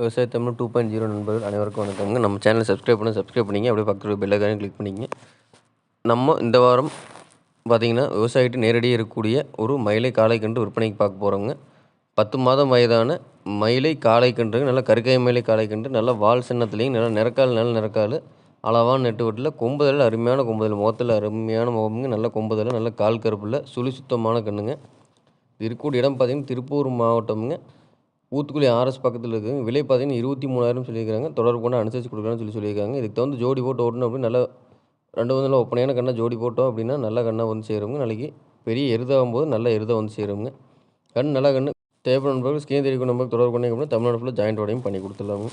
விவசாய Tamil two point zero நண்பர்கள் அனைவருக்கும் வணக்கங்க. நம்ம சேனலை சப்ஸ்கிரைப் பண்ண சப்ஸ்கிரைப் பண்ணிங்க. அப்படியே பக்கத்தில் பெல்லைக்கானையும் கிளிக் பண்ணிங்க. நம்ம இந்த வாரம் பார்த்திங்கன்னா விவசாயிகிட்ட நேரடியாக இருக்கக்கூடிய ஒரு மயிலை காளை கன்று விற்பனைக்கு பார்க்க போகிறோங்க பத்து மாதம் வயதான மயிலை காளை கன்று நல்லா கருக்காய் மயிலை காளை கன்று நல்லா வால் சின்னத்துலேயும் நல்லா நிறக்கால் நல்ல நிறக்கால் அளவான நெட்டு வெட்டில் கொம்புதலில் அருமையான கொம்புதல் முகத்தில் அருமையான முகமுங்க நல்ல கொம்புதலில் நல்ல கால் கருப்பில் சுழி சுத்தமான கண்ணுங்க. இருக்கக்கூடிய இடம் பார்த்திங்கன்னா திருப்பூர் மாவட்டம்ங்க. ஊத்துக்குழி ஆர்எஸ் பக்கத்தில் இருக்குது விலை பார்த்தீங்கன்னா இருபத்தி மூணாயிரம் சொல்லியிருக்காங்க. தொடர்பு கொண்டு அனுசரித்து கொடுக்கலாம்னு சொல்லி சொல்லியிருக்காங்க. இதுக்கு தகுந்த ஜோடி போட்டு ஓடணும் அப்படின்னு நல்லா ரெண்டு வந்து ஒப்பனையான கண்ணை ஜோடி போட்டோம் அப்படின்னா நல்ல கண்ணாக வந்து சேருவங்க நாளைக்கு பெரிய எருதாகும் போது நல்ல எருதாக வந்து சேருவங்க கண் நல்ல கண் தேவைப்படும் நண்பர்கள் ஸ்கீன் தெரிவிக்கும் நம்பருக்கு தொடர்பு பண்ணி அப்படின்னா தமிழ்நாடு ஃபுல்லாக ஜாயிண்ட் பண்ணி கொடுத்துடலாங்க.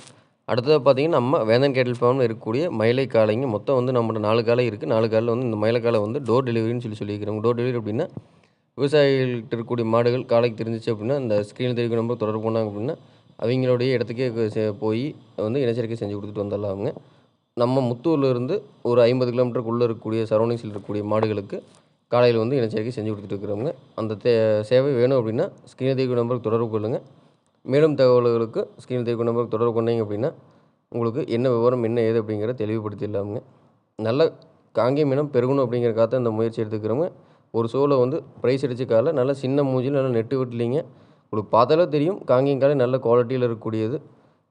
அடுத்தது பார்த்தீங்கன்னா நம்ம வேந்தன் கேட்டல் ஃபார்மில் இருக்கக்கூடிய மயிலை காளைங்க. மொத்தம் வந்து நம்மகிட்ட நாலு காலை இருக்குது நாலு காலையில் வந்து இந்த மயிலை காலை வந்து டோர் டெலிவரின்னு சொல்லி சொல்லியிருக்கிறோம். டோர் டெலிவரி அப்படின்னா விவசாயிகள்கிட்ட இருக்கக்கூடிய மாடுகள் காலைக்கு தெரிஞ்சிச்சு அப்படின்னா அந்த ஸ்க்ரீனில் தெரிவிக்கும் நம்பர் தொடர்பு பண்ணாங்க அப்படின்னா அவங்களுடைய இடத்துக்கே போய் வந்து இனச்சரிக்கை செஞ்சு கொடுத்துட்டு வந்துடலாமுங்க நம்ம முத்தூர்லேருந்து ஒரு ஐம்பது கிலோமீட்டருக்குள்ளே இருக்கக்கூடிய சரௌண்டிங்ஸில் இருக்கக்கூடிய மாடுகளுக்கு காலையில் வந்து இனச்சரிக்கை செஞ்சு கொடுத்துட்டு இருக்கிறவங்க. அந்த தே சேவை வேணும் அப்படின்னா ஸ்க்ரீனில் தெரிவிக்கும் நம்பருக்கு தொடர்பு கொள்ளுங்கள் மேலும் தகவல்களுக்கு ஸ்க்ரீனில் தெரிவிக்கும் நம்பருக்கு தொடர்பு கொண்டீங்க அப்படின்னா உங்களுக்கு என்ன விவரம் என்ன ஏது அப்படிங்கிறத தெளிவுபடுத்திடலாமுங்க. நல்ல காங்கேயம் இனம் பெருகணும் அப்படிங்கிறக்காக இந்த முயற்சி எடுத்துக்கிறவங்க ஒரு ஷோவில் வந்து ப்ரைஸ் அடித்த காலை நல்லா சின்ன மூஞ்சில் நல்லா நெட்டு விட்டுலிங்க. உங்களுக்கு பார்த்தாலே தெரியும் காங்கேயம் காலை நல்ல குவாலிட்டியில் இருக்கக்கூடியது.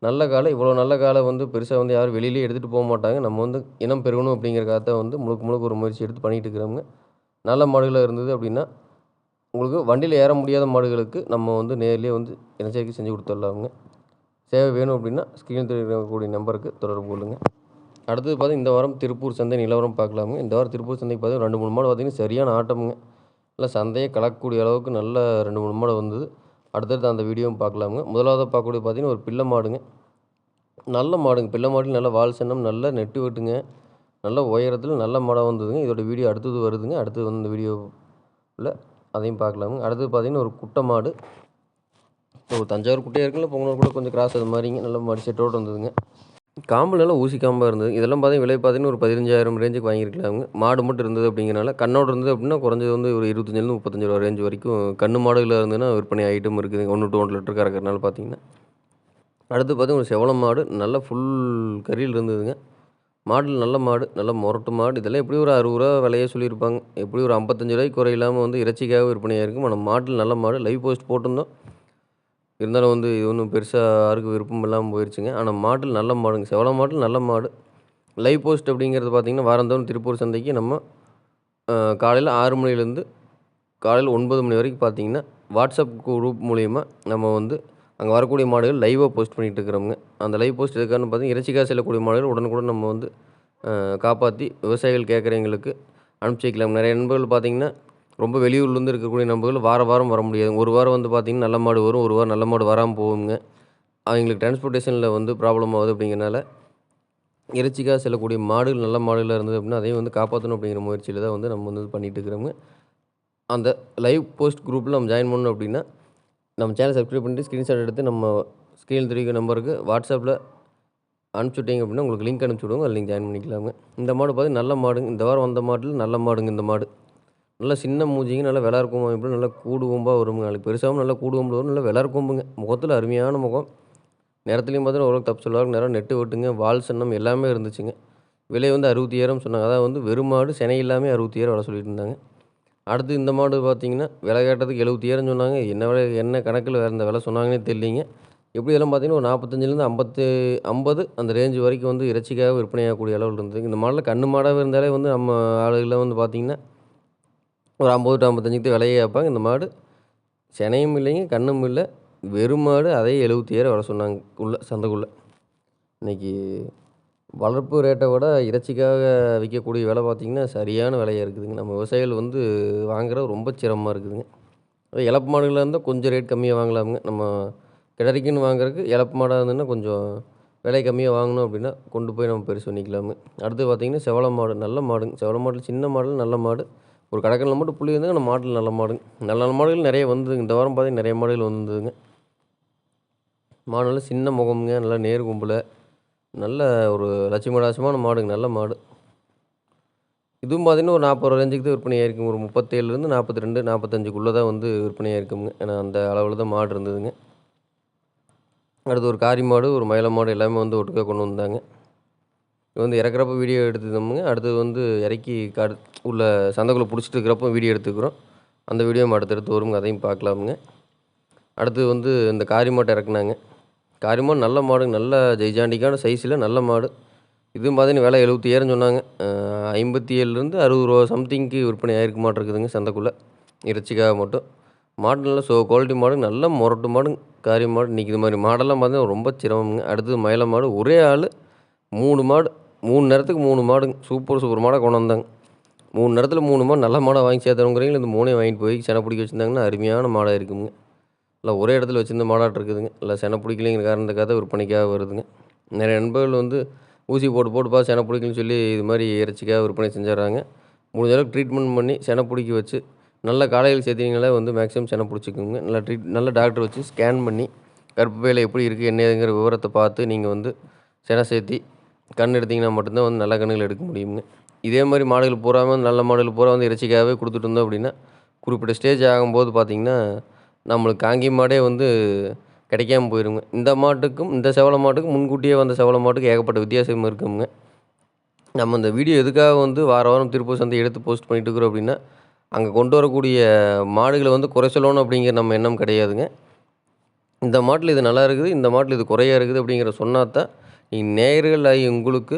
நல்ல காலை இவ்வளோ நல்ல காலை வந்து பெருசாக வந்து யாரும் வெளியிலே எடுத்துகிட்டு போக மாட்டாங்க. நம்ம வந்து இனம் பெருகணும் அப்படிங்கிறக்காக வந்து முழுக்க முழுக்க ஒரு முயற்சி எடுத்து பண்ணிகிட்டு இருக்கிறோங்க நல்ல மாடுகளாக இருந்தது அப்படின்னா உங்களுக்கு வண்டியில் ஏற முடியாத மாடுகளுக்கு நம்ம வந்து நேர்லேயே வந்து இனச்சேர்க்கை செஞ்சு கொடுத்துடலாமுங்க. சேவை வேணும் அப்படின்னா ஸ்க்ரீன் தெரியக்கூடிய நம்பருக்கு தொடர்பு கொள்ளுங்கள் அடுத்தது பார்த்தீங்கன்னா இந்த வாரம் திருப்பூர் சந்தை நிலவரம் பார்க்கலாமுங்க. இந்த வாரம் திருப்பூர் சந்தைக்கு பார்த்தீங்கன்னா ரெண்டு மூணு மாடு பார்த்திங்கன்னா சரியான ஆட்டமுங்க. நல்லா சந்தையை கலக்கக்கூடிய அளவுக்கு நல்ல ரெண்டு மூணு மாடு வந்தது. அடுத்தடுத்து அந்த வீடியோவும் பார்க்கலாமுங்க. முதலாவது பார்க்கக்கூடிய பார்த்தீங்கன்னா ஒரு பிள்ளை மாடுங்க. நல்ல மாடுங்க. பிள்ளை மாடு நல்ல வால் சின்னம் நல்ல நெட்டு வெட்டுங்க. நல்ல உயரத்தில் நல்ல மாடாக வந்ததுங்க. இதோட வீடியோ அடுத்தது வருதுங்க. அடுத்தது வந்து இந்த வீடியோவில் அதையும் பார்க்கலாமுங்க. அடுத்தது பார்த்தீங்கன்னா ஒரு குட்டை மாடு. இப்போ தஞ்சாவூர் குட்டையாக இருக்குல்ல பொங்கலூர் கூட கொஞ்சம் கிராஸ் அது மாதிரிங்க. நல்ல மாடு செட்டோடு வந்ததுங்க. காம்பு நல்லா ஊசி காம்பாக இருந்தது. இதெல்லாம் பார்த்தீங்கன்னா விலை பார்த்தீங்கன்னா ஒரு பதினஞ்சாயிரம் ரேஞ்சுக்கு வாங்கியிருக்கலாமுங்க மாடு மட்டும் இருந்தது அப்படிங்கிறனால கண்ணோடு இருந்தது அப்படின்னா குறைஞ்சது வந்து ஒரு இருபத்தஞ்சிலேருந்து முப்பத்தஞ்சு ரூபா ரேஞ்ச் வரைக்கும் கண்ணு மாடுகளாக இருந்ததுன்னா விற்பனை ஐட்டம் இருக்குதுங்க ஒன்று டூ ஒன் லிட்டர் கறக்கிறனால பார்த்தீங்கன்னா. அடுத்து பார்த்தீங்கன்னா ஒரு செவலம் மாடு. நல்லா ஃபுல் கறியில் இருந்ததுங்க. மாடில் நல்ல மாடு நல்ல முரட்டு மாடு. இதெல்லாம் எப்படி ஒரு அறுபது ரூபா விலையே சொல்லியிருப்பாங்க. எப்படி ஒரு ஐம்பத்தஞ்சு ரூபாய்க்கு குறையில்லாமல் வந்து இறைச்சிக்காக விற்பனையாக இருக்கும் ஆனால் மாட்டில் நல்ல மாடு. லைவ் போஸ்ட் போட்டிருந்தோம். இருந்தாலும் வந்து இது ஒன்றும் பெருசாக யாருக்கும் விருப்பம் இல்லாமல் போயிடுச்சுங்க ஆனால் மாட்டில் நல்ல மாடுங்க செவல மாட்டில் நல்ல மாடு. லைவ் போஸ்ட் அப்படிங்கிறது பார்த்திங்கன்னா வாரந்தோறும் திருப்பூர் சந்தைக்கு நம்ம காலையில் ஆறு மணிலேருந்து காலையில் ஒன்பது மணி வரைக்கும் பார்த்தீங்கன்னா வாட்ஸ்அப் குரூப் மூலிமா நம்ம வந்து அங்கே வரக்கூடிய மாடுகள் லைவாக போஸ்ட் பண்ணிகிட்டு இருக்கிறோங்க அந்த லைவ் போஸ்ட் எதுக்கான்னு பார்த்தீங்கன்னா இறைச்சிக்காக செல்லக்கூடிய மாடுகள் உடனுக்குடன் நம்ம வந்து காப்பாற்றி விவசாயிகள் கேட்குறவங்களுக்கு அனுப்பிச்சி வைக்கலாம். நிறைய நண்பர்கள் பார்த்திங்கன்னா ரொம்ப வெளியூர்லேருந்து இருக்கக்கூடிய நண்பர்கள் வார வாரம் வர முடியாது. ஒரு வாரம் வந்து பார்த்திங்கன்னா நல்ல மாடு வரும் ஒரு வாரம் நல்ல மாடு வராமல் போகுங்க. அவங்களுக்கு டிரான்ஸ்போர்ட்டேஷனில் வந்து ப்ராப்ளம் ஆகுது அப்படிங்கிறனால இறைச்சிக்காக செல்லக்கூடிய மாடுகள் நல்ல மாடுகளாக இருந்தது அப்படின்னா அதையும் வந்து காப்பாற்றணும் அப்படிங்கிற முயற்சியில் தான் வந்து நம்ம வந்து பண்ணிகிட்டு இருக்கிறோங்க. அந்த லைவ் போஸ்ட் குரூப்பில் நம்ம ஜாயின் பண்ணணும் அப்படின்னா நம்ம சேனல் சப்ஸ்கிரைப் பண்ணிட்டு ஸ்க்ரீன்ஷாட் எடுத்து நம்ம ஸ்க்ரீன் தெரிவிக்கிற நம்பருக்கு வாட்ஸ்அப்பில் அனுப்பிச்சுட்டீங்க அப்படின்னா உங்களுக்கு லிங்க் அனுப்பிச்சி விடுவோம். அதில் நீங்கள் ஜாயின் பண்ணிக்கலாங்க. இந்த மாடு பார்த்து நல்ல மாடுங்க. இந்த வாரம் வந்த மாட்டில் நல்ல மாடுங்க இந்த மாடு. நல்லா சின்ன மூஞ்சிங்க நல்லா விளார் கோம்பம் எப்படி நல்லா கூடு கொம்பாக வருங்க நாளைக்கு பெருசாகவும் நல்லா கூடு கொம்பில் வரும் நல்லா விளார் கொம்புங்க. முகத்தில் அருமையான முகம். நேரத்துலையும் பார்த்தீங்கன்னா ஓரளவுக்கு தப்பு சொல்லுவாங்க நேரம் நெட்டு வெட்டுங்க வால் சின்னம் எல்லாமே இருந்துச்சுங்க. விலை வந்து அறுபத்தியாயிரம் சொன்னாங்க. அதாவது வந்து வெறும் மாடு சினை இல்லாமல் அறுபத்தி ஏழு விலை சொல்லிட்டு இருந்தாங்க. அடுத்து இந்த மாடு பார்த்தீங்கன்னா விலை கேட்டதுக்கு எழுபத்தி சொன்னாங்க. என்ன விலை என்ன கணக்கில் வேறு இந்த விலை சொன்னாங்கன்னே தெரியலிங்க. எப்படி இதெல்லாம் பார்த்தீங்கன்னா ஒரு நாற்பத்தஞ்சிலேருந்து ஐம்பத்து ஐம்பது அந்த ரேஞ்சு வரைக்கும் வந்து இறைச்சிக்காக விற்பனையாகக்கூடிய அளவில் இருந்தது இந்த மாடலில் கண்ணு மாடாகவே இருந்தாலே வந்து நம்ம ஆளுகளை வந்து பார்த்திங்கன்னா ஒரு ஐம்பது டு ஐம்பத்தஞ்சுக்கு விலையை கேட்பாங்க. இந்த மாடு சினையும் இல்லைங்க கண்ணும் இல்லை. வெறும் மாடு அதே எழுபத்தி ஏழு வர சொன்னாங்க உள்ள சந்தைக்குள்ளே. இன்றைக்கி வளர்ப்பு ரேட்டை விட இறைச்சிக்காக விற்கக்கூடிய விலை பார்த்திங்கன்னா சரியான விலையாக இருக்குதுங்க. நம்ம விவசாயிகள் வந்து வாங்குறது ரொம்ப சிரமமாக இருக்குதுங்க. அதே இழப்பு மாடுகளாக இருந்தால் கொஞ்சம் ரேட் கம்மியாக வாங்கலாமுங்க. நம்ம கிடரிக்குன்னு வாங்குறதுக்கு இழப்பு மாடாக இருந்ததுன்னா கொஞ்சம் விலை கம்மியாக வாங்கணும் அப்படின்னா கொண்டு போய் நம்ம பெருசு பண்ணிக்கலாமு அடுத்து பார்த்திங்கன்னா செவள மாடு நல்ல மாடுங்க. செவள மாடு சின்ன மாடு நல்ல மாடு. ஒரு கடைக்கல்ல மட்டும் புள்ளி இருந்தாங்க நம்ம மாடல் நல்ல மாடுங்க நல்ல நல்ல மாடுகள் நிறைய வந்ததுங்க. இந்த வாரம் பார்த்தீங்கன்னா நிறைய மாடுகள் வந்ததுங்க. மாடு நல்ல சின்ன முகமுங்க நல்லா நேர் கும்பல நல்ல ஒரு லட்சுமி ராசமான மாடுங்க நல்ல மாடு. இதுவும் பார்த்தீங்கன்னா ஒரு நாற்பது ரேஞ்சுக்கு தான் விற்பனை ஆயிருக்குங்க. ஒரு முப்பத்தேழுலேருந்து நாற்பத்தி ரெண்டு நாற்பத்தஞ்சுக்குள்ளே தான் வந்து விற்பனை ஆயிருக்குங்க. ஏன்னா அந்த அளவில் தான் மாடு இருந்ததுங்க. அடுத்து ஒரு காரி மாடு ஒரு மயில மாடு எல்லாமே வந்து ஒட்டுக்காக கொண்டு வந்தாங்க. இப்போ வந்து இறக்குறப்ப வீடியோ எடுத்துருந்தோமுங்க அடுத்தது வந்து இறக்கி காடு உள்ள சந்தைக்குள்ளே பிடிச்சிட்டு இருக்கிறப்போ வீடியோ எடுத்துக்கிறோம். அந்த வீடியோ அடுத்தடுத்து வருங்க அதையும் பார்க்கலாமுங்க. அடுத்து வந்து இந்த காரி மாட்டை இறக்குனாங்க. காரி மாடு நல்ல மாடுங்க நல்ல ஜெய்ஜாண்டிக்கான சைஸில் நல்ல மாடு. இதுவும் பார்த்தீங்கன்னா விலை எழுபத்தி ஏழுன்னு சொன்னாங்க. ஐம்பத்தி ஏழுலேருந்து அறுபது ரூபா சம்திங்க்கு விற்பனை ஆகிருக்க மாட்டிருக்குதுங்க சந்தைக்குள்ளே. இறைச்சிக்காக மட்டும். மாடு நல்ல ஸோ குவாலிட்டி மாடு நல்ல முரட்டு மாடு காரி மாடு இன்றைக்கி இது மாதிரி. மாடெல்லாம் பார்த்தீங்கன்னா ரொம்ப சிரமங்க அடுத்தது மயில மாடு ஒரே ஆள் மூணு மாடு. மூணு நேரத்துக்கு மூணு மாடுங்க சூப்பர் சூப்பர் மாடாக கொண்டு வந்தாங்க. மூணு நேரத்தில் மூணு மாடு நல்ல மாடாக வாங்கி சேர்த்துறவங்கிறீங்களா இந்த மூணையும் வாங்கிட்டு போய் செனை பிடிக்க வச்சுருந்தாங்கன்னா அருமையான மாடாக இருக்குங்க. இல்லை ஒரே இடத்துல வச்சுருந்த மாடாட்டு இருக்குதுங்க. இல்லை செனை பிடிக்கலைங்கிற காரணத்துக்காக விற்பனைக்காக வருதுங்க. நிறைய நண்பர்கள் வந்து ஊசி போட்டு போட்டுப்பா செனை பிடிக்கலன்னு சொல்லி இது மாதிரி இறைச்சிக்காக விற்பனை செஞ்சிடறாங்க. முடிஞ்ச அளவுக்கு ட்ரீட்மெண்ட் பண்ணி செனை பிடிக்க வச்சு நல்ல காலையில் சேர்த்திங்களே வந்து மேக்ஸிமம் செனை பிடிச்சிக்கோங்க. நல்லா ட்ரீட் நல்ல டாக்டர் வச்சு ஸ்கேன் பண்ணி கர்ப்பப்பையில் எப்படி இருக்குது என்னதுங்கிற விவரத்தை பார்த்து நீங்கள் வந்து செனை சேர்த்தி கண் எடுத்திங்கன்னா மட்டும்தான் வந்து நல்ல கண்ணுகள் எடுக்க முடியுங்க இதே மாதிரி மாடுகள் பூராமே நல்ல மாடுகள் பூரா வந்து இறைச்சிக்காகவே கொடுத்துட்டு இருந்தோம் அப்படின்னா குறிப்பிட்ட ஸ்டேஜ் ஆகும்போது பார்த்திங்கன்னா நம்மளுக்கு காங்கி மாடே வந்து கிடைக்காம போயிருங்க. இந்த மாட்டுக்கும் இந்த செவல மாட்டுக்கும் முன்கூட்டியே வந்த செவல மாட்டுக்கு ஏகப்பட்ட வித்தியாசம் இருக்குங்க. நம்ம இந்த வீடியோ எதுக்காக வந்து வார வாரம் திருப்பூர் சந்தை எடுத்து போஸ்ட் பண்ணிட்டு இருக்கிறோம் அப்படின்னா அங்கே கொண்டு வரக்கூடிய மாடுகளை வந்து குறை சொல்லணும் அப்படிங்கிற நம்ம எண்ணம் கிடையாதுங்க. இந்த மாட்டில் இது நல்லா இருக்குது இந்த மாட்டில் இது குறையாக இருக்குது அப்படிங்கிற சொன்னால் தான் நீங்கள் ஆகி உங்களுக்கு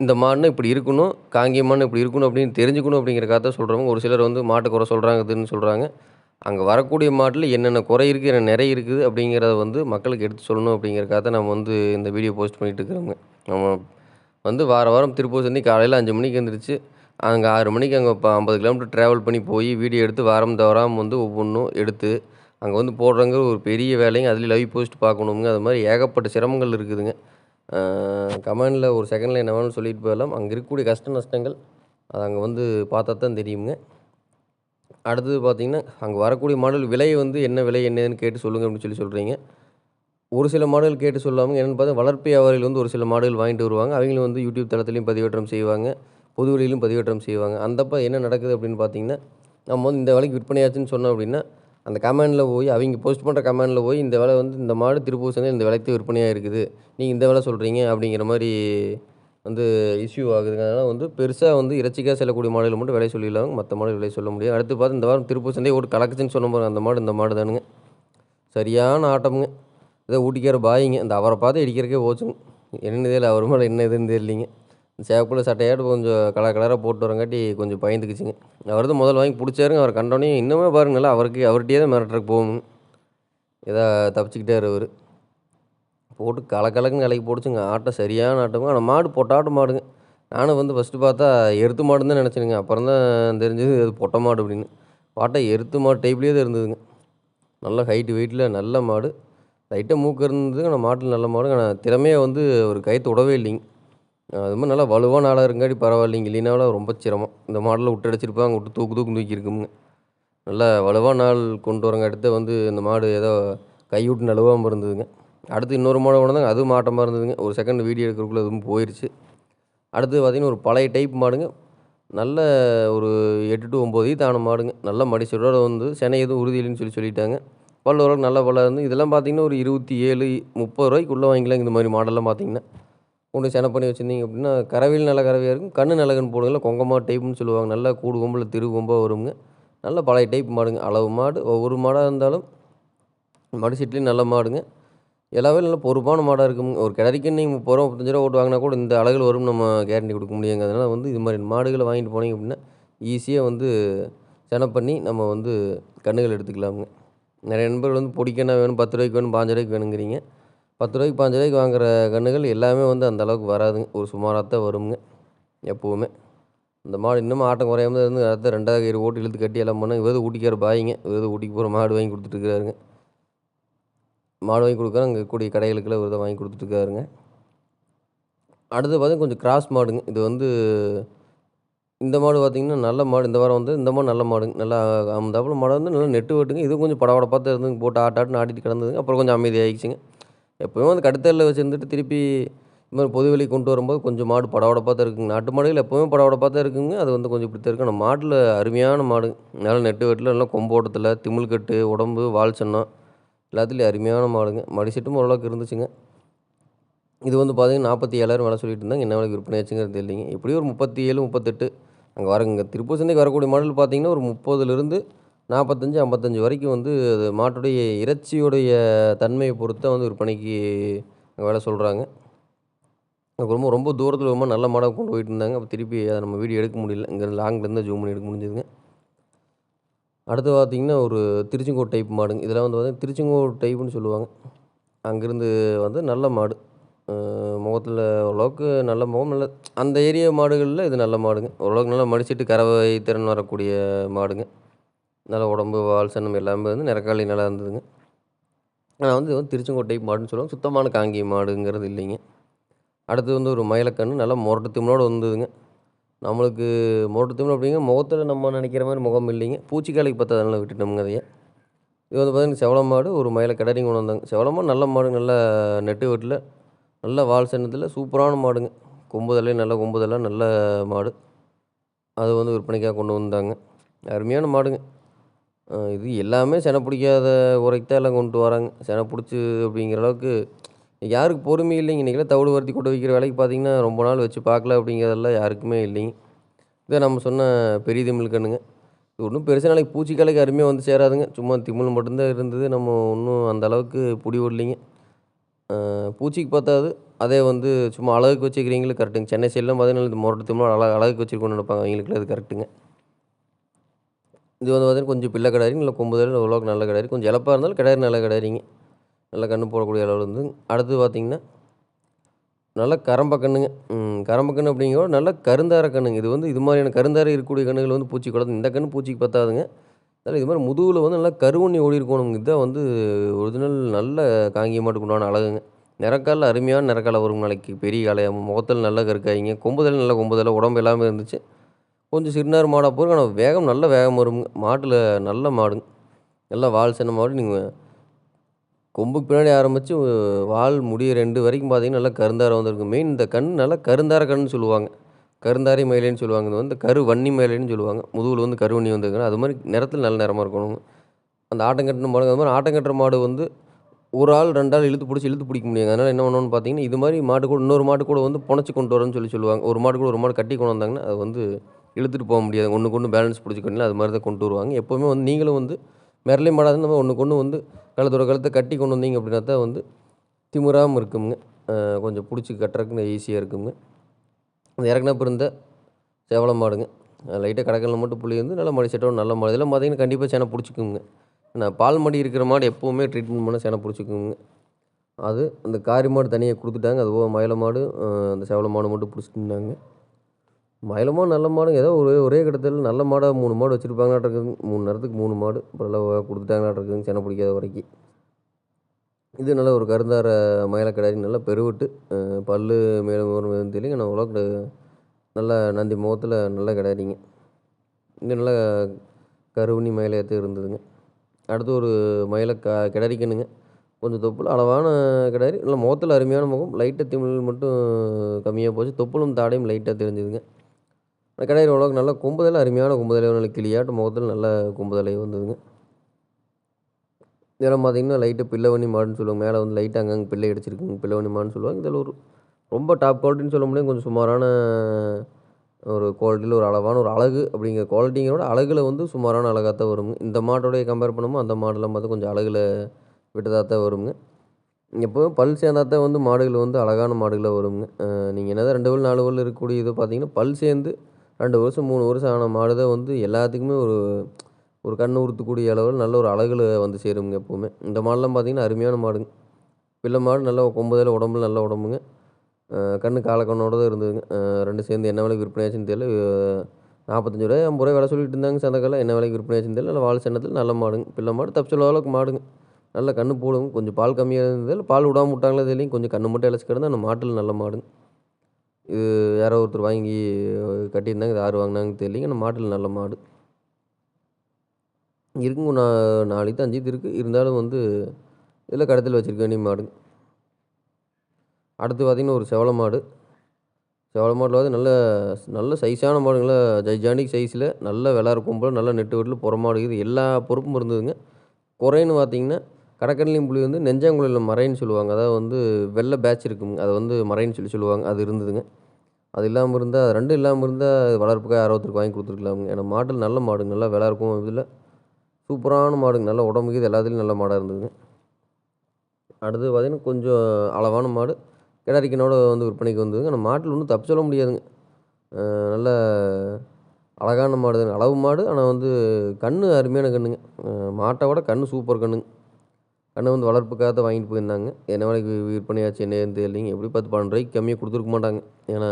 இந்த மாடுனா இப்படி இருக்கணும் காங்கேய மாடுனா இப்படி இருக்கணும் அப்படின்னு தெரிஞ்சுக்கணும் அப்படிங்கிறக்காக தான் சொல்கிறவங்க ஒரு சிலர் வந்து மாட்டை குறை சொல்கிறாங்க இதுன்னு சொல்கிறாங்க அங்கே வரக்கூடிய மாட்டில் என்னென்ன குறை இருக்குது என்ன நிறைய இருக்குது அப்படிங்கிறத வந்து மக்களுக்கு எடுத்து சொல்லணும் அப்படிங்கிறக்காக தான் நம்ம வந்து இந்த வீடியோ போஸ்ட் பண்ணிகிட்டு இருக்கிறோங்க. நம்ம வந்து வார வாரம் திருப்பூர் சந்தி காலையில் அஞ்சு மணிக்கு எழுந்திரிச்சு அங்கே ஆறு மணிக்கு அங்கே இப்போ ஐம்பது கிலோமீட்டர் ட்ராவல் பண்ணி போய் வீடியோ எடுத்து வாரம் தவறாமல் வந்து ஒவ்வொன்றும் எடுத்து அங்கே வந்து போடுறவங்க ஒரு பெரிய வேலைங்க. அதுலேயும் லைவ் போஸ்ட் பார்க்கணுங்க. அது மாதிரி ஏகப்பட்ட சிரமங்கள் இருக்குதுங்க. கமெண்டில் ஒரு செகண்டில் என்ன வேணும்னு சொல்லிட்டு போயிடலாம். அங்கே இருக்கக்கூடிய கஷ்ட நஷ்டங்கள் அது அங்கே வந்து பார்த்தா தான் தெரியுங்க. அடுத்தது பார்த்திங்கன்னா அங்கே வரக்கூடிய மாடல் விலை வந்து என்ன விலை என்னதுன்னு கேட்டு சொல்லுங்கள் அப்படின்னு சொல்லி சொல்கிறீங்க ஒரு சில மாடல் கேட்டு சொல்லாமல் என்னென்னு பார்த்தா வளர்ப்பு வியாபாரிகள் வந்து ஒரு சில மாடல் வாங்கிட்டு வருவாங்க. அவங்களும் வந்து யூடியூப் தளத்துலையும் பதிவேற்றம் செய்வாங்க. பொது வெளியிலும் பதிவேற்றம் செய்வாங்க. அந்தப்போ என்ன நடக்குது அப்படின்னு பார்த்தீங்கன்னா நம்ம வந்து இந்த விலைக்கு விற்பனையாச்சுன்னு சொன்னோம் அப்படின்னா அந்த கமெண்டில் போய் அவங்க போஸ்ட் பண்ணுற கமெண்டில் போய் இந்த விலை வந்து இந்த மாடு திருப்பூர் சந்தை இந்த விலைக்கு விற்பனையாக இருக்குது. நீங்கள் இந்த விலை சொல்கிறீங்க அப்படிங்கிற மாதிரி வந்து இஷ்யூ ஆகுதுங்க. அதனால் வந்து பெருசாக வந்து இறைச்சிக்காக செல்லக்கூடிய மாடுகள் மட்டும் விலை சொல்லிடலாம் மற்ற மாடு விலை சொல்ல முடியாது. அடுத்து பார்த்து இந்த வாரம் திருப்பூர் சந்தை ஒரு கலக்குச்சுன்னு சொன்ன பாருங்க. அந்த மாடு இந்த மாடு தானுங்க. சரியான ஆட்டமுங்க. இதை ஊட்டிக்கார பாயிங்க. இந்த அவரை பார்த்து இடிக்கிறக்கே போச்சுங்க. என்னன்னு இல்லை அவர் மேலே என்ன இதுன்னு தெரியலிங்க. சேவக்குள்ள சட்டையாட்டு கொஞ்சம் கலர் கலராக போட்டு வரங்காட்டி கொஞ்சம் பயந்துக்குச்சுங்க. அவர் தான் முதல்ல வாங்கி பிடிச்சாருங்க. அவர் கண்டோடனே இன்னுமே பாருங்க நல்லா அவருக்கு அவர்கிட்டயே தான் மிரட்டுறக்கு போகும் ஏதா தப்பிச்சுக்கிட்டார் அவர். போட்டு கலக்கலக்குன்னு கலக்கி போட்டுச்சுங்க ஆட்டம் சரியான ஆட்டங்க ஆனால் மாடு பொட்டாட்டு மாடுங்க. நானும் வந்து ஃபஸ்ட்டு பார்த்தா எருத்து மாடுன்னு தான் நினச்சினுங்க. அப்புறம் தான் தெரிஞ்சது அது பொட்டை மாடு அப்படின்னு. பாட்டை எருத்து மாடு டைப்லேயே தான் இருந்ததுங்க. நல்ல ஹைட்டு வெயிட்டில் நல்ல மாடு. லைட்டாக மூக்கு இருந்ததுங்க. ஆனால் மாட்டில் நல்ல மாடு ஆனால் திறமையாக வந்து ஒரு கை விடவே இல்லைங்க. அது மாதிரி நல்லா வலுவான ஆளாக இருங்காட்டி பரவாயில்லைங்க இல்லைனாலும் ரொம்ப சிரமம். இந்த மாடலில் விட்டு அடிச்சிருப்பாங்க விட்டு தூக்கு தூக்கு தூக்கியிருக்குங்க நல்லா வலுவான ஆள் கொண்டு வரங்க அடுத்து வந்து இந்த மாடு ஏதோ கை விட்டு நழுவாமல் இருந்ததுங்க. அடுத்து இன்னொரு மாடு கொண்டு அதுவும் மாட்டமாக இருந்ததுங்க. ஒரு செகண்ட் வீடியோ எடுக்கிறதுக்குள்ள அதுவும் போயிடுச்சு அடுத்து பார்த்திங்கன்னா ஒரு பழைய டைப் மாடுங்க. நல்ல ஒரு எட்டு டு ஒம்பது தான மாடுங்க. நல்ல மடிச்சோட வந்து சென்னை எதுவும் உறுதி இல்லைன்னு சொல்லி சொல்லிட்டாங்க. பல்லு ஓரளவுக்கு நல்ல பல்லாக இருந்து இதெல்லாம் பார்த்திங்கன்னா ஒரு இருபத்தி ஏழு முப்பது ரூபாய்க்குள்ளே வாங்கிக்கலாம் இந்த மாதிரி மாடல்லாம் பார்த்திங்கன்னா. கொண்டு செனை பண்ணி வச்சுருந்தீங்க அப்படின்னா கறவையில் நல்ல கறவையாக இருக்கும். கண்ணு நல்ல கண் கொங்கமா டைப்னு டைப்புன்னு சொல்லுவாங்க. நல்லா கூடு கொம்பில் திரு கொம்பாக வருங்க. நல்ல பழைய டைப் மாடுங்க. அளவு மாடு ஒவ்வொரு மாடாக இருந்தாலும் மடிசீட்லேயும் நல்ல மாடுங்க. எல்லாமே நல்ல பொறுப்பான மாடாக இருக்குங்க. ஒரு கிடரிக்கு நீங்கள் முப்பது ரூபா முப்பத்தஞ்சு ரூபா ஓட்டு வாங்கினா கூட இந்த அழகில் வரும் நம்ம கேரண்டி கொடுக்க முடியுங்க அதனால் வந்து இது மாதிரி மாடுகளை வாங்கிட்டு போனீங்க அப்படின்னா ஈஸியாக வந்து செனை பண்ணி நம்ம வந்து கண்ணுகள் எடுத்துக்கலாமுங்க. நிறைய நண்பர்கள் வந்து பிடிக்கணும் வேணும் பத்து ரூபாய்க்கு வேணும் பாஞ்சு ரூபாய்க்கு வேணுங்கிறீங்க. பத்து ரூபாய்க்கு பாஞ்சு ரூபாய்க்கு வாங்குற கன்றுகள் எல்லாமே வந்து அந்த அளவுக்கு வராதுங்க. ஒரு சுமாராக தான் வருங்க எப்போவுமே. இந்த மாடு இன்னமும் ஆட்டம் குறையாம இருந்து அடுத்த ரெண்டாவது கயிறு ஓட்டு இழுத்து கட்டி எல்லாம் பண்ணால் இவது ஊட்டிக்கார பாயிங்க. இவது ஊட்டிக்கு போகிற மாடு வாங்கி கொடுத்துட்ருக்காருங்க மாடு வாங்கி கொடுக்குறோம் அங்கே கூடிய கடைகளுக்கெல்லாம் இவர் வாங்கி கொடுத்துட்ருக்காருங்க அடுத்து பார்த்தீங்கன்னா கொஞ்சம் கிராஸ் மாடுங்க. இது வந்து இந்த மாடு பார்த்திங்கன்னா நல்ல மாடு. இந்த வாரம் வந்து இந்த மாடு நல்ல மாடுங்க. நல்லா அமந்தாப்புல மாடு வந்து நல்லா நெட்டு வெட்டுங்க இதுவும் கொஞ்சம் படபடப்பாக தான் இருந்துங்க. போட்டு ஆட்டாட்டு ஆடிட்டு கிடந்ததுங்க. அப்புறம் கொஞ்சம் அமைதியாகிடுச்சுங்க எப்போயுமே வந்து கடுத்தலில் வச்சுருந்துட்டு திருப்பி இது மாதிரி பொது கொண்டு வரும்போது கொஞ்சம் மாடு படவடப்பாக தான் இருக்குங்க. நாட்டு மாடுகள் எப்போவுமே படவடப்பாக தான் இருக்குங்க. அது வந்து கொஞ்சம் இப்படி தான் இருக்கும் ஆனால் மாட்டில் அருமையான மாடு. நல்லா நெட்டு வெட்டில் நல்லா கொம்போட்டத்தில் திமிழ் கட்டு உடம்பு வால் சன்னம் எல்லாத்துலேயும் அருமையான மாடுங்க. மடி செட்டும் ஓரளவுக்கு இருந்துச்சுங்க. இது வந்து பார்த்தீங்கன்னா நாற்பத்தி ஏழாயிரம் வேலை சொல்லிட்டு இருந்தாங்க. என்ன விலைக்கு விற்பனை ஆச்சுங்கிறது தெரியலிங்க. எப்படியும் ஒரு முப்பத்தி ஏழு முப்பத்தெட்டு அங்கே வரங்க திருப்பூர் சந்தைக்கு வரக்கூடிய மாடல் பார்த்தீங்கன்னா ஒரு முப்பதுலேருந்து நாற்பத்தஞ்சு ஐம்பத்தஞ்சு வரைக்கும் வந்து அது மாட்டுடைய இறைச்சியுடைய தன்மையை பொறுத்து தான் வந்து விற்பனைக்கு அங்கே விலை சொல்கிறாங்க எனக்கு ரொம்ப ரொம்ப தூரத்தில் ரொம்ப நல்ல மாடாக கொண்டு போயிட்டு இருந்தாங்க. அப்போ திருப்பி அதை நம்ம வீடியோ எடுக்க முடியல. இங்கே லாங்லேருந்து ஜூம் பண்ணி எடுக்க முடிஞ்சதுங்க. அடுத்து பார்த்திங்கன்னா ஒரு திருச்செங்கோடு டைப் மாடுங்க. இதெல்லாம் வந்து பார்த்தீங்கன்னா திருச்செங்கோடு டைப்புன்னு சொல்லுவாங்க. அங்கேருந்து வந்து நல்ல மாடு. முகத்தில் ஓரளவுக்கு நல்ல முகம் நல்ல அந்த ஏரியா மாடுகளில் இது நல்ல மாடுங்க. ஓரளவுக்கு நல்லா மடிச்சிட்டு கறவை திறன் வரக்கூடிய மாடுங்க. நல்ல உடம்பு வால் சன்னம் எல்லாமே வந்து நிறக்காளி நல்லா இருந்ததுங்க. ஆனால் வந்து திருச்செங்கோட்டை மாடுன்னு சொல்லுவாங்க. சுத்தமான காங்கி மாடுங்கிறது இல்லைங்க. அடுத்து வந்து ஒரு மயிலக்கன்று நல்லா முரட்டு திமிழோடு வந்ததுங்க. நம்மளுக்கு முரட்டு திமிழ் அப்படிங்க முகத்தில் நம்ம நினைக்கிற மாதிரி முகம் இல்லைங்க. பூச்சிக்காலைக்கு பார்த்ததுனால விட்டுட்டோமுங்க அதையே. இது வந்து பார்த்திங்கன்னா செவல மாடு ஒரு மயில கடரிங் கொண்டு வந்தாங்க. செவல மாடு நல்ல மாடு நல்ல நெட்டு வீட்டில் நல்ல வால் சன்னத்தில் சூப்பரான மாடுங்க. கொம்புதலையும் நல்ல கொம்புதெல்லாம் நல்ல மாடு. அது வந்து விற்பனைக்காக கொண்டு வந்தாங்க. அருமையான மாடுங்க. இது எல்லாமே செனை பிடிக்காத உரைக்கு தான் எல்லாம் கொண்டு வராங்க. செனை பிடிச்சி அப்படிங்கிற அளவுக்கு யாருக்கு பொறுமை இல்லைங்க. இன்றைக்கெல்லாம் தவிடு வருத்தி கொண்டு வைக்கிற வேலைக்கு பார்த்தீங்கன்னா ரொம்ப நாள் வச்சு பார்க்கல அப்படிங்கிறதெல்லாம் யாருக்குமே இல்லைங்க. இதை நம்ம சொன்ன பெரிய திமிழ்கண்ணுங்க இது ஒன்றும் பெருசாக நாளைக்கு பூச்சிக்காலைக்கு அருமையாக வந்து சேராதுங்க. சும்மா திமிழ் மட்டும்தான் இருந்தது. நம்ம ஒன்றும் அந்த அளவுக்கு பிடி விடலிங்க. பூச்சிக்கு பார்த்தாது அதே வந்து சும்மா அழகுக்கு வச்சுக்கிறீங்களே கரெக்டுங்க சென்னை சைட்லாம் பார்த்தீங்கன்னா இது முரட்டு திமிழ் அழகு அழகுக்கு வச்சுருக்கோன்னு நினைப்பாங்க. அவங்களுக்குலாம் அது கரெக்டுங்க இது வந்து பார்த்திங்கன்னா கொஞ்சம் பிள்ளை கிடாரி இல்லை கொம்புதல் ஓரளவுக்கு நல்ல கிடாரி கொஞ்சம் இழப்பாக இருந்தாலும் கிடாரி நல்ல கிடாரிங்க நல்லா கன்று போடக்கூடிய அளவில் இருந்து. அடுத்து பார்த்தீங்கன்னா நல்ல கரம்ப கண்ணுங்க. கரம்ப கன்று அப்படிங்கிற நல்ல கருந்தார கண்ணுங்க. இது வந்து இது மாதிரியான கருந்தார இருக்கக்கூடிய கண்ணுகள் வந்து பூச்சி குளத்து இந்த கன்று பூச்சிக்கு பத்தாதுங்க. அதனால் இது மாதிரி முதுகில் வந்து நல்லா கருவண்ணி ஓடி இருக்கணும் இதுதான் வந்து ஒரிஜினல் நல்ல காங்கிய மாட்டுக்குண்டான அழகுங்க. நிறக்கால அருமையான நிறக்கால வரும் நாளைக்கு. பெரிய காலையாக முகத்தில் நல்ல கருக்காயிங்க. கொம்புதல் நல்ல கொம்புதல் உடம்பு எல்லாமே இருந்துச்சு. கொஞ்சம் சிறுநார் மாடாக போகிறோம் ஆனால் வேகம் நல்ல வேகம் வருங்க மாட்டில் நல்ல மாடுங்க நல்லா வால் சின்ன மாடு. நீங்கள் கொம்புக்கு பின்னாடி ஆரம்பித்து வால் முடிய ரெண்டு வரைக்கும் பார்த்தீங்கன்னா நல்லா கருந்தாரம் வந்திருக்கு. மெயின் இந்த கண் நல்லா கருந்தார கண்ணுன்னு சொல்லுவாங்க. கருந்தாரி மயிலேன்னு சொல்லுவாங்க. இது வந்து கரு வன்னி மயிலேன்னு சொல்லுவாங்க. முதுகில் வந்து கருவண்ணி வந்துருக்குங்க அது மாதிரி நிறத்தில் நல்ல நிறமாக இருக்கணும் அந்த ஆட்டம் கட்டின மாடு அது மாதிரி ஆட்டம் கட்டுற மாடு வந்து ஒரு ஆள் ரெண்டு ஆள் இழுத்து பிடிச்சி இழுத்து பிடிக்க முடியாது. அதனால் என்ன பண்ணணும்னு பார்த்தீங்கன்னா இது மாதிரி மாடு கூட இன்னொரு மாடு கூட வந்து புணச்சி கொண்டு வரேன்னு சொல்லி சொல்லுவாங்க. ஒரு மாடு கூட ஒரு மாடு கட்டி கொண்டு வந்தாங்கன்னா அது வந்து இழுத்துட்டு போக முடியாது. ஒன்றுக்கு ஒன்று பேலன்ஸ் பிடிச்சிக்கணும் அது மாதிரி தான் கொண்டு வருவாங்க. எப்போவுமே வந்து நீங்களும் வந்து மிரளி மாடாது நம்ம ஒன்றுக்கு ஒன்று வந்து கழுத்தோட கழுத்தை கட்டி கொண்டு வந்தீங்க அப்படின்னா தான் வந்து திமிராமல் இருக்குங்க. கொஞ்சம் பிடிச்சி கட்டுறதுக்கு ஈஸியாக இருக்குங்க. அந்த இறக்குனா பிறந்த சேவல மாடுங்க. லைட்டாக கடற்கல்ல மட்டும் புள்ளி வந்து நல்லா மடி சட்டம் நல்ல மாடு. இதெல்லாம் பார்த்தீங்கன்னா கண்டிப்பாக சேனை பிடிச்சிக்குங்க. நான் பால் மடி இருக்கிற மாடு எப்போவுமே ட்ரீட்மெண்ட் பண்ண சேனை பிடிச்சிக்குங்க. அது அந்த காரி மாடு தனியாக கொடுத்துட்டாங்க. அது போக மயில மாடு அந்த சேவல மாடு மட்டும் பிடிச்சிட்டு இருந்தாங்க. மயிலமோ நல்ல மாடுங்க ஏதோ ஒரே ஒரே கிடத்தில் நல்ல மாடாக மூணு மாடு வச்சுருப்பாங்களாட்டு இருக்குதுங்க மூணு நேரத்துக்கு மூணு மாடு நல்லா எல்லாம் இருக்குதுங்க செனை பிடிக்காத வரைக்கும் இது நல்ல ஒரு கருந்தார மயிலக்கடாரி நல்லா பெருவிட்டு பல் பல்லு மேலும் வரும் நான் ஆனால் உலக நல்ல நந்தி முகத்தில் நல்ல கிடாரிங்க. இது நல்லா கருவணி மயிலையத்து இருந்ததுங்க. அடுத்து ஒரு மயிலை க கிடரிக்கணுங்க கொஞ்சம் தொப்புள் அளவான கிடாரி நல்லா முகத்தில் அருமையான முகம் லைட்டாக திமிழ் மட்டும் கம்மியாக போச்சு. தொப்புளும் தாடையும் லைட்டாக தெரிஞ்சுதுங்க. அந்த கடையில் உலகம் நல்லா கொம்புதலை அருமையான கொம்புதலை நல்ல கிளியாட்டு முகத்தில் நல்ல கொம்புதலை வந்ததுங்க. இதெல்லாம் பார்த்தீங்கன்னா லைட்டாக பில்லவணி மாடுன்னு சொல்லுவாங்க. மேலே வந்து லைட்டாக அங்கங்கே பிள்ளை அடிச்சிருக்குங்க பில்லவணி மாடுன்னு சொல்லுவாங்க. இதில் ஒரு ரொம்ப டாப் குவாலிட்டின்னு சொல்ல முடியும் கொஞ்சம் சுமாரான ஒரு குவாலிட்டியில் ஒரு அளவான ஒரு அழகு அப்படிங்கிற குவாலிட்டிங்கிறோட அழகில் வந்து சுமாரான அழகாக தான் வருங்க. இந்த மாட்டோடைய கம்பேர் பண்ணும்போது அந்த மாடெல்லாம் பார்த்து கொஞ்சம் அழகில் விட்டதாக தான் வருங்க. எப்போவும் பல் சேர்ந்தா தான் வந்து மாடுகள் வந்து அழகான மாடுகளாக வருங்க. நீங்கள் என்னதான் ரெண்டு பல் நாலு பல் இருக்கக்கூடிய இது பார்த்தீங்கன்னா பல் சேர்ந்து ரெண்டு வருஷம் மூணு வருஷம் ஆன மாடு தான் வந்து எல்லாத்துக்குமே ஒரு ஒரு கண் உறுத்தக்கூடிய அளவில் நல்ல ஒரு அழகில் வந்து சேருங்க எப்போவுமே. இந்த மாடெலாம் பார்த்தீங்கன்னா அருமையான மாடுங்க. பிள்ளை மாடு நல்ல கொம்புதல உடம்புல நல்ல உடம்புங்க. கண்ணு காலக்கண்ணோட தான் இருந்ததுங்க. ரெண்டு சேர்ந்து என்ன விலைக்கு விற்பனை ஆச்சுன்னு தெரியல. நாற்பத்தஞ்சு ரூபாய் ஐம்பது ரூபாய் விலை சொல்லிட்டு இருந்தாங்க சந்தைக்கால என்ன விலைக்கு விற்பனை ஆச்சுன்னு தெரியல. இல்லை வால் சின்னத்தில் நல்ல மாடுங்க. பிள்ளை மாடு தப்பு சொல்ல அளவுக்கு மாடுங்க. நல்ல கண்ணு போடுங்க. கொஞ்சம் பால் கம்மியாக இருந்ததில் பால் விடாம விட்டாங்களே தெரியலையும் கொஞ்சம் கண்ணு மட்டும் இழைச்சி கிடந்தா அந்த மாட்டில் நல்ல மாடுங்க. இது யாரோ ஒருத்தர் வாங்கி கட்டியிருந்தாங்க இது யார் வாங்கினாங்கன்னு தெரியலிங்க. மாட்டில் நல்ல மாடு. இருக்குங்க நான் நாளைக்கு அஞ்சு இருக்குது இருந்தாலும் வந்து இதில் கடத்தில் வச்சுருக்க வேண்டிய மாடுங்க அடுத்து பார்த்திங்கன்னா ஒரு செவல மாடு. செவல மாட்டில் வந்து நல்ல நல்ல சைஸான மாடுங்களா ஜைஜானிக் சைஸில் நல்ல விளாட கொம்பில் நல்ல நெட்டு வெட்டில் புற மாடு. இது எல்லா பொறுப்பும் இருந்ததுங்க. குறைன்னு பார்த்தீங்கன்னா கடற்கடலையும் புலி வந்து நெஞ்சாங்குழியில் மறைன்னு சொல்லுவாங்க. அதாவது வந்து வெள்ளை பேட்ச் இருக்குங்க. அதை வந்து மறைன்னு சொல்லி சொல்லுவாங்க. அது இருந்ததுங்க. அது இல்லாமல் இருந்தால் ரெண்டும் இல்லாமல் இருந்தால் வளர்ப்புக்காக ஒருத்தருக்கு வாங்கி கொடுத்துருக்கலாமுங்க. ஏன்னா மாட்டில் நல்ல மாடுங்க நல்லா விலை இருக்கும் இதில். சூப்பரான மாடுங்க நல்லா உடம்புக்கு இது எல்லாத்துலேயும் நல்ல மாடாக இருந்ததுங்க. அடுத்து பார்த்திங்கன்னா கொஞ்சம் அளவான மாடு. கிடாரிக்கனோட வந்து விற்பனைக்கு வந்ததுங்க. ஆனால் மாட்டில் ஒன்றும் தப்பு சொல்ல முடியாதுங்க. நல்ல அழகான மாடுதுங்க அளவு மாடு. ஆனால் வந்து கண் அருமையான கண்ணுங்க. மாட்டை விட கண் சூப்பர் கண்ணுங்க. கண்ணை வந்து வளர்ப்புக்காக தான் வாங்கிட்டு போயிருந்தாங்க. என்ன வேலைக்கு விற்பனையாச்சு என்ன ஏதுன்னு இல்லைங்க எப்படி பத்து பன்னெண்டு ரூபாய்க்கு கம்மியாக கொடுத்துருக்க மாட்டாங்க. ஏன்னா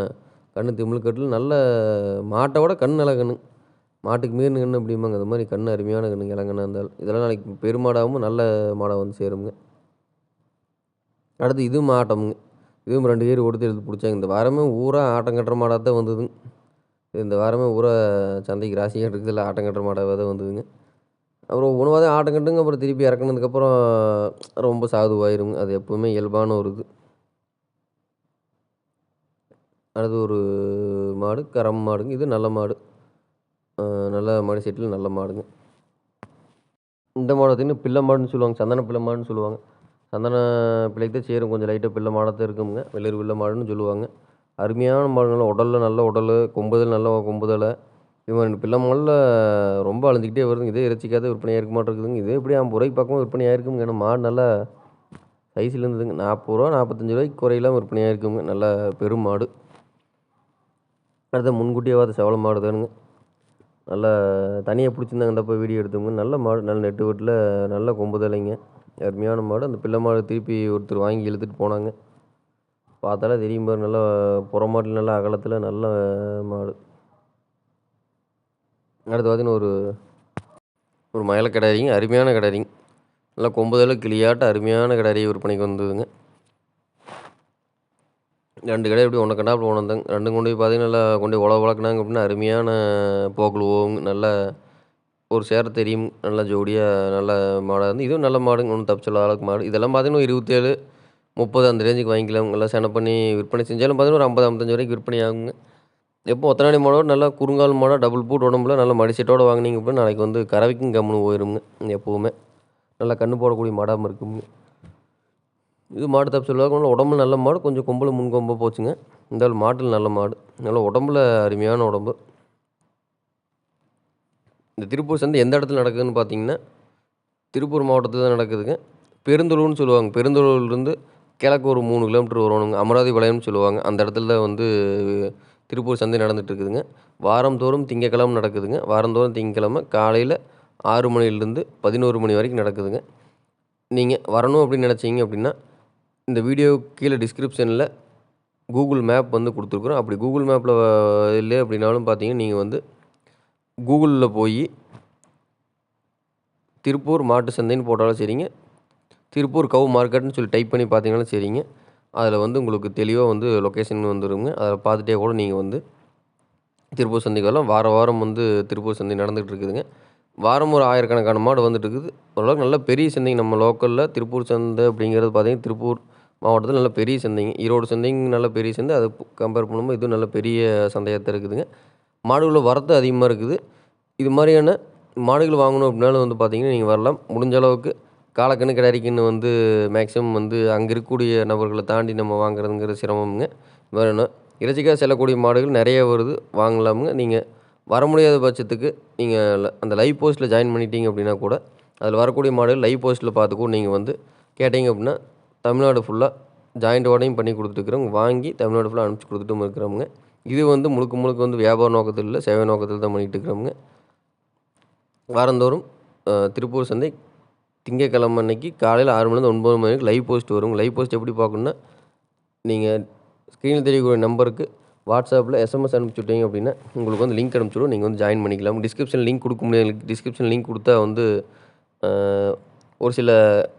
கண் திமிழ்கட்டில் நல்ல மாட்டை விட கண் நல்ல கண்ணு மாட்டுக்கு மீறின கண்ணு அப்படிம்பாங்க அது மாதிரி கண் அருமையான கண்ணு இளங்கண்ணா இருந்தால். இதெல்லாம் நாளைக்கு பெருமாடாகவும் நல்ல மாடாக வந்து சேருங்க அடுத்து இதுவும் ஆட்டமுங்க. இதுவும் ரெண்டு பேர் கொடுத்து எடுத்து பிடிச்சாங்க. இந்த வாரமே ஊரா ஆட்டம் கட்டுற மாடாக தான் வந்ததுங்க. இந்த வாரமே ஊரா சந்தைக்கு ராசி கட்டுறதுல ஆட்டம் கட்டுற மாடாக தான் வந்ததுங்க. அப்புறம் உணவாக தான் ஆட்டம் கட்டுங்க. அப்புறம் திருப்பி இறக்குனதுக்கப்புறம் ரொம்ப சாதுவாயிருங்க. அது எப்போவுமே இயல்பான ஒரு இது அடுத்து ஒரு மாடு கரம் மாடுங்க. இது நல்ல மாடு. நல்ல மாடு செட்டில் நல்ல மாடுங்க. இந்த மாடு பார்த்திங்கன்னா பிள்ளை மாடுன்னு சொல்லுவாங்க. சந்தன பிள்ளை மாடுன்னு சொல்லுவாங்க. சந்தன பிள்ளைக்கு தான் சேரும். கொஞ்சம் லைட்டாக பிள்ளை மாடாக தான் இருக்குங்க வெளிர் பிள்ளை மாடுன்னு சொல்லுவாங்க. அருமையான மாடு நல்லா உடலில் நல்ல உடல் கொம்புதல் நல்ல கொம்புதலை. இவன் பிள்ளை மாடில் ரொம்ப அழிஞ்சிக்கிட்டே வருதுங்க. இதே இறைச்சிக்காத விற்பனையாக இருக்க மாட்டேங்குதுங்க. இதே எப்படி அவன் ரூபாய்க்கு பக்கமாக விற்பனையாக இருக்குங்க ஏன்னா மாடு நல்லா சைஸில் இருந்ததுங்க. நாற்பது ரூபா நாற்பத்தஞ்சு ரூபாய்க்கு குறையில்லாமல் விற்பனையாக இருக்குங்க நல்லா பெரும் மாடு. அடுத்த முன்கூட்டியே பார்த்து செவல மாடு தானுங்க நல்லா தனியாக பிடிச்சிருந்தாங்க இந்த வீடியோ எடுத்தவங்க. நல்ல மாடு நல்ல நெட்டு வீட்டில் நல்ல கொம்பு தலைங்க. அருமையான மாடு. அந்த பிள்ளை மாடு திருப்பி ஒருத்தர் வாங்கி இழுத்துட்டு போனாங்க. பார்த்தாலே தெரியும் பாரு நல்லா புறமாட்டில் நல்லா அகலத்தில் நல்ல மாடு. அடுத்து பார்த்தீங்கன்னா ஒரு ஒரு மயில கிடாரிங்க அருமையான கிடாரிங்க. நல்லா கொம்புதலை கிளியாட்ட அருமையான கிடாரி விற்பனைக்கு வந்ததுங்க. ரெண்டு கடை எப்படி ஒன்று கண்டாப்பில் ஒன்று வந்தாங்க ரெண்டும் கொண்டு போய் பார்த்தீங்கன்னா நல்லா கொண்டு போய் உழவு வளர்க்குனாங்க அப்படின்னா அருமையான போக்கில் போகுங்க நல்லா ஒரு சேர தெரியும். நல்லா ஜோடியாக நல்ல மாடாக இருந்து இதுவும் நல்ல மாடுங்க. ஒன்றும் தப்பு சொல்லாத அளவுக்கு மாடு. இதெல்லாம் பார்த்தீங்கன்னா இருபத்தேழு முப்பது அந்த ரேஞ்சுக்கு வாங்கிக்கலாம். நல்லா சென பண்ணி விற்பனை செஞ்சாலும் பார்த்தீங்கன்னா ஒரு ஐம்பது ஐம்பத்தஞ்சு வரைக்கும் விற்பனை ஆகுங்க. எப்போ ஒத்தனாடி மாடோட நல்லா குறுங்கால் மாடாக டபுள் பூட் உடம்புல நல்லா மடிசெட்டோட வாங்கினீங்க அப்படின்னா நாளைக்கு வந்து கறவைக்கும் கம்முன்னு போயிருங்க. எப்போவுமே. நல்லா கண்ணு போடக்கூடிய மாடாமல் இருக்குங்க. இது மாடு தப்பு சொல்லுவாங்க. உடம்புல நல்ல மாடு. கொஞ்சம் கொம்பில் முன்கொம்பு போச்சுங்க. இந்த மாட்டில் நல்ல மாடு. நல்லா உடம்புல அருமையான உடம்பு. இந்த திருப்பூர் சந்தை எந்த இடத்துல நடக்குதுன்னு பார்த்தீங்கன்னா திருப்பூர் மாவட்டத்தில் தான் நடக்குதுங்க. பெருந்தொழுன்னு சொல்லுவாங்க. பெருந்தொழுலேருந்து கிழக்கு ஒரு மூணு கிலோமீட்டர் வரணுங்க. அமராவதி வளையம்னு சொல்லுவாங்க. அந்த இடத்துல தான் வந்து திருப்பூர் சந்தை நடந்துட்டு இருக்குதுங்க வாரந்தோறும் திங்கக்கிழமை நடக்குதுங்க. வாரந்தோறும் திங்கக்கிழமை காலையில் ஆறு மணிலேருந்து பதினோரு மணி வரைக்கும் நடக்குதுங்க. நீங்கள் வரணும் அப்படின்னு நினச்சிங்க அப்படின்னா இந்த வீடியோ கீழே டிஸ்கிரிப்ஷனில் கூகுள் மேப் வந்து கொடுத்துருக்குறோம். அப்படி கூகுள் மேப்பில் இல்லை அப்படின்னாலும் பார்த்தீங்கன்னா நீங்கள் வந்து கூகுளில் போய் திருப்பூர் மாட்டு சந்தைன்னு போட்டாலும் சரிங்க. திருப்பூர் கவு மார்க்கெட்னு சொல்லி டைப் பண்ணி பார்த்தீங்கன்னாலும் சரிங்க. அதில் வந்து உங்களுக்கு தெளிவாக வந்து லொக்கேஷன் வந்துடுங்க அதில் பார்த்துட்டே கூட நீங்கள் வந்து திருப்பூர் சந்தைக்கு வரலாம். வார வாரம் வந்து திருப்பூர் சந்தை நடந்துகிட்டு இருக்குதுங்க. வாரம் ஒரு ஆயிரக்கணக்கான மாடு வந்துட்டு இருக்குது. ஓரளவுக்கு நல்ல பெரிய சந்தைங்க நம்ம லோக்கலில் திருப்பூர் சந்தை அப்படிங்கிறது பார்த்தீங்கன்னா திருப்பூர் மாவட்டத்தில் நல்ல பெரிய சந்தைங்க ஈரோடு சந்தைங்க நல்ல பெரிய சந்தை அதை கம்பேர் பண்ணும்போது இதுவும் நல்ல பெரிய சந்தையாக தான் இருக்குதுங்க. மாடுகளில் வரத்து அதிகமாக இருக்குது. இது மாதிரியான மாடுகள் வாங்கணும் அப்படின்னாலும் வந்து பார்த்திங்கன்னா நீங்கள் வரலாம். முடிஞ்ச அளவுக்கு காலக்கண்ணு கிடைக்குன்னு வந்து மேக்ஸிமம் வந்து அங்கே இருக்கக்கூடிய நபர்களை தாண்டி நம்ம வாங்குறதுங்கிற சிரமமுங்க. வேணும் இறைச்சிக்காக செல்லக்கூடிய மாடுகள் நிறைய வருது வாங்கலாமுங்க. நீங்கள் வர முடியாத பட்சத்துக்கு நீங்கள் அந்த லைவ் போஸ்ட்டில் ஜாயின் பண்ணிட்டீங்க அப்படின்னா கூட அதில் வரக்கூடிய மாடுகள் லைவ் போஸ்ட்டில் பார்த்து கூட நீங்கள் வந்து கேட்டிங்க அப்படின்னா தமிழ்நாடு ஃபுல்லாக ஜாயிண்ட் ஓடையும் பண்ணி கொடுத்துருக்குறோங்க வாங்கி தமிழ்நாடு ஃபுல்லாக அனுப்பிச்சி கொடுத்துட்டும் இருக்கிறோமுங்க. இது வந்து முழுக்க முழுக்க வந்து வியாபார நோக்கத்தில் இல்லை சேவை நோக்கத்தில் தான் பண்ணிகிட்டு இருக்கிறோமுங்க. வாரந்தோறும் திருப்பூர் சந்தை திங்கக்கிழமை அன்னைக்கு காலையில் ஆறு மணிலேருந்து ஒன்பது மணிக்கு லைவ் போஸ்ட் வரும். லைவ் போஸ்ட் எப்படி பார்க்கணுன்னா நீங்கள் ஸ்க்ரீனில் தெரியக்கூடிய நம்பருக்கு வாட்ஸ்அப்பில் எஸ்எம்எஸ் அனுப்பிச்சி விட்டீங்க அப்படின்னா உங்களுக்கு வந்து லிங்க் அனுப்பிச்சிடுவோம் நீங்கள் வந்து ஜாயின் பண்ணிக்கலாம். டிஸ்கிரிப்ஷன் லிங்க் கொடுக்க முடியாது. டிஸ்கிரிப்ஷன் லிங்க் கொடுத்தா வந்து ஒரு சில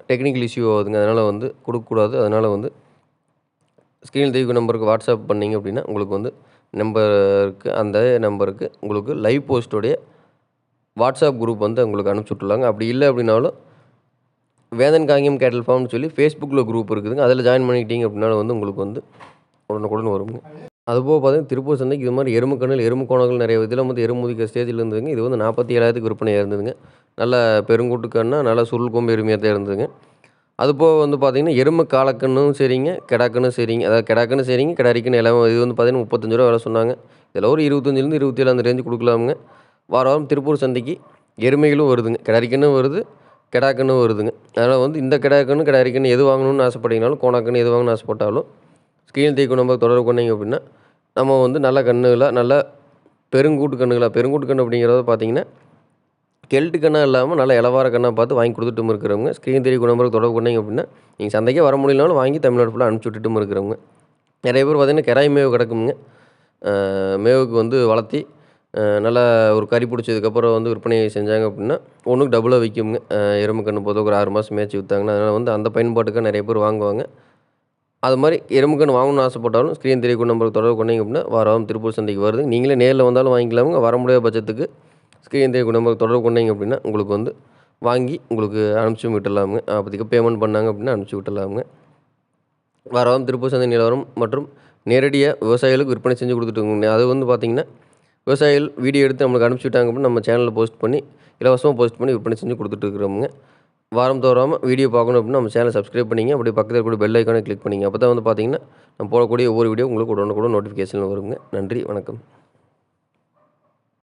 டெக்னிக்கல் இஷ்யூ ஆகுதுங்க அதனால் வந்து கொடுக்கக்கூடாது. அதனால் வந்து ஸ்க்ரீனில் தெய்வ நம்பருக்கு வாட்ஸ்அப் பண்ணிங்க அப்படின்னா உங்களுக்கு வந்து நம்பருக்கு அந்த நம்பருக்கு உங்களுக்கு லைவ் போஸ்ட்டுடைய வாட்ஸ்அப் குரூப் வந்து உங்களுக்கு அனுப்பிச்சி விட்ருலாங்க அப்படி இல்லை அப்படின்னாலும் வேதன் காங்கியம் கேட்டல் ஃபார்ம்னு சொல்லி ஃபேஸ்புக்கில் குரூப் இருக்குதுங்க. அதில் ஜாயின் பண்ணிக்கிட்டீங்க அப்படின்னாலும் வந்து உங்களுக்கு வந்து உடனுக்குடன் வருங்க அதுபோக பார்த்தீங்கன்னா திருப்பூர் சந்தைக்கு இது மாதிரி எருமுக்கண்ணில் எருமை கோணங்கள் நிறைய இதில் வந்து எருமுதிக்க ஸ்டேஜில் இருந்ததுங்க. இது வந்து நாற்பத்தி ஏழாயிரத்துக்கு விற்பனையாக இருந்ததுங்க நல்ல பெருங்கூட்டுக்கண்ணா நல்ல சுருள் கொம்பு எருமையாக தான் இருந்ததுங்க. அதுபோக வந்து பார்த்தீங்கன்னா எருமை காலக்கண்ணும் சரிங்க கிடக்குன்னு சரிங்க. அதாவது கிடாக்கன்னு சரிங்க கிடாரிக்கன்னு எல்லாமே இது வந்து பார்த்தீங்கன்னா முப்பத்தஞ்சு ரூபா வேலை சொன்னாங்க. இதில் ஒரு இருபத்தஞ்சிலேருந்து இருபத்தேழு அந்த ரேஞ்சு கொடுக்கலாமுங்க. வார வாரம் திருப்பூர் சந்தைக்கு எருமைகளும் வருதுங்க. கிடாரிக்கன்னும் வருது கிடாக்குன்னு வருதுங்க. அதனால் வந்து இந்த கிடாக்குன்னு கிடாரிக்கன்னு எது வாங்கணும்னு ஆசைப்பட்டீங்கனாலும் கோணாக்குன்னு எது வாங்கணும்னு ஆசைப்பட்டாலும் ஸ்க்ரீன் தீக்கு நம்ம தொடர்பு கொண்டீங்க அப்படின்னா நம்ம வந்து நல்ல கன்றுகளாக நல்ல பெருங்கூட்டு கன்றுகளாக பெருங்கூட்டு கன்று அப்படிங்கிறத பார்த்தீங்கன்னா கெல்ட்டு கண்ணாக இல்லாமல் நல்ல இளவார கண்ணாக பார்த்து வாங்கி கொடுத்துட்டும் இருக்கிறவங்க. ஸ்க்ரீன் தெரிய குணமுறை தொடர்பு பண்ணீங்க அப்படின்னா நீங்கள் சந்தைக்கே வர முடியலனாலும் வாங்கி தமிழ்நாடு ஃபுல்லாக அனுப்பிச்சி விட்டுட்டும் இருக்கிறவங்க. நிறைய பேர் பார்த்திங்கன்னா கிராய் மேவு கிடக்குங்க மேவுக்கு வந்து வளர்த்தி நல்லா ஒரு கறி பிடிச்சதுக்கப்புறம் வந்து விற்பனை செஞ்சாங்க அப்படின்னா ஒன்றுக்கு டபுளாக விற்குங்க எறும்பு கன்று போதும் ஒரு ஆறு மாதம் மேய்ச்சி விற்றாங்கன்னா அதனால் வந்து அந்த பயன்பாட்டுக்கு நிறைய பேர் வாங்குவாங்க. அது மாதிரி எறும்புக்கன்று வாங்கணும்னு ஆசைப்பட்டாலும் ஸ்க்ரீன் தெரிய நம்பருக்கு தொடர்பு கொண்டீங்க அப்படின்னா வாரம் திருப்பூர் சந்தைக்கு வருது. நீங்களே நேரில் வந்தாலும் வாங்கிக்கலாமுங்க. வர முடியாத பட்சத்துக்கு ஸ்க்ரீன் தெரிய நம்பருக்கு தொடர்பு கொண்டீங்க அப்படின்னா உங்களுக்கு வந்து வாங்கி உங்களுக்கு அனுப்பிச்சி விட்டுடலாமுங்க. அப்போதைக்கு பேமெண்ட் பண்ணாங்க அப்படின்னா அனுப்பிச்சி விட்டுடலாமுங்க. வாரம் திருப்பூர் சந்தை நிலவரம் மற்றும் நேரடியாக விவசாயிகளுக்கு விற்பனை செஞ்சு கொடுத்துட்டு அது வந்து பார்த்திங்கன்னா விவசாயிகள் வீடியோ எடுத்து நம்மளுக்கு அனுப்பிச்சி விட்டாங்க அப்படின்னா நம்ம சேனலில் போஸ்ட் பண்ணி இலவசமாக போஸ்ட் பண்ணி விற்பனை செஞ்சு கொடுத்துட்டு இருக்கிறோமுங்க தோறாமல் வீடியோ பார்க்கணும் அப்படின்னா நம்ம சேனலை சப்ஸ்கிரைப் பண்ணிங்க. அப்படி பக்கத்தில் கூட பெல் ஐக்கானே கிளிக் பண்ணிங்க. அப்போ தான் வந்து பார்த்தீங்கன்னா நம்ம போடக்கூடிய ஒவ்வொரு வீடியோ உங்களுக்கு உடனே கூட நோட்டிஃபிகேஷன் வருங்க. நன்றி வணக்கம்.